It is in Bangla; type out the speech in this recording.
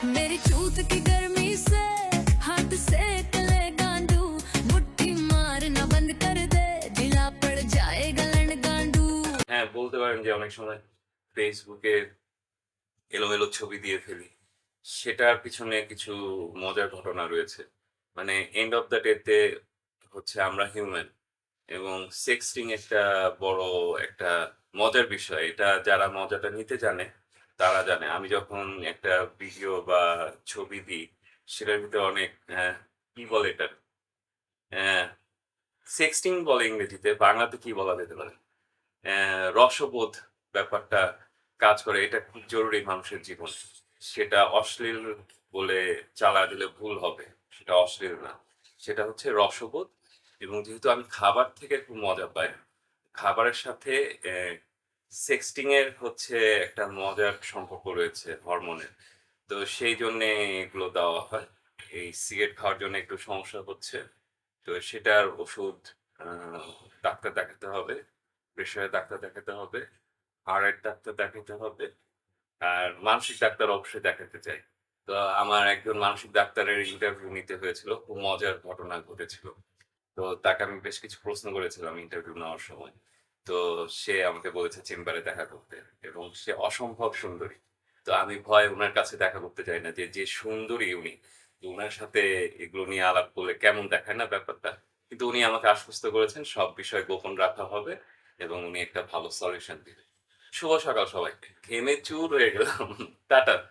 मेरी चूत की गर्मी से हाथ सेक ले गांडू मुट्ठी मारना बंद कर दे ढीला पड़ जाएगा लन गांडू হ্যাঁ বলতে পারেন যে অনেক সময় ফেসবুকে এলোমেলো ছবি দিয়ে ফেলি সেটার পিছনে কিছু মজার ঘটনা রয়েছে মানে এন্ড অফ দ্য ডেতে হচ্ছে আমরা হিউম্যান এবং সেক্সটিং একটা বড় একটা মজার বিষয় এটা যারা মজাটা নিতে জানে তারা জানে। আমি যখন একটা ভিডিও বা ছবি দিই সেটার ভিতরে অনেক কি বলে এটা? সেক্সটিং বলে ইংরেজিতে বাংলাতে কি বলা যেতে পারে? আহ, রসবোধ ব্যাপারটা কাজ করে এটা খুব জরুরি মানুষের জীবন। সেটা অশ্লীল বলে চালা দিলে ভুল হবে সেটা অশ্লীল না। সেটা হচ্ছে রসবোধ এবং যেহেতু আমি খাবার থেকে খুব মজা পাই খাবারের সাথে সেক্সটিং এর হচ্ছে একটা মজার সম্পর্ক রয়েছে হরমোনের তো সেই জন্য এগুলো দেওয়া হয়। এই সিগারেট খাওয়ার জন্য একটু সমস্যা হচ্ছে। তো সেটার ওষুধ ডাক্তার দেখাতে হবে। প্রেশারের ডাক্তার দেখাতে হবে। হার্টের ডাক্তার দেখাতে হবে। আর মানসিক ডাক্তার অবশ্যই দেখাতে চাই। তো আমার একজন মানসিক ডাক্তারের ইন্টারভিউ নিতে হয়েছিল। খুব মজার ঘটনা ঘটেছিল। তো তাকে আমি বেশ কিছু প্রশ্ন করেছিলাম ইন্টারভিউ নেওয়ার সময়। তো সে আমাকে বলেছে চেম্বারে দেখা করতে এবং সে অসম্ভব সুন্দরী। তো আমি ভয় ওনার কাছে দেখা করতে চাই না যে যে সুন্দরী উনি ওনার সাথে এগুলো নিয়ে আলাপ করলে কেমন দেখায় না ব্যাপারটা? কিন্তু উনি আমাকে আশ্বস্ত করেছেন, সব বিষয় গোপন রাখা হবে এবং উনি একটা ভালো সলিউশন দিবেন শুভ সকাল সবাইকে। ঘেমে চুর হয়ে গেলাম। টাটা।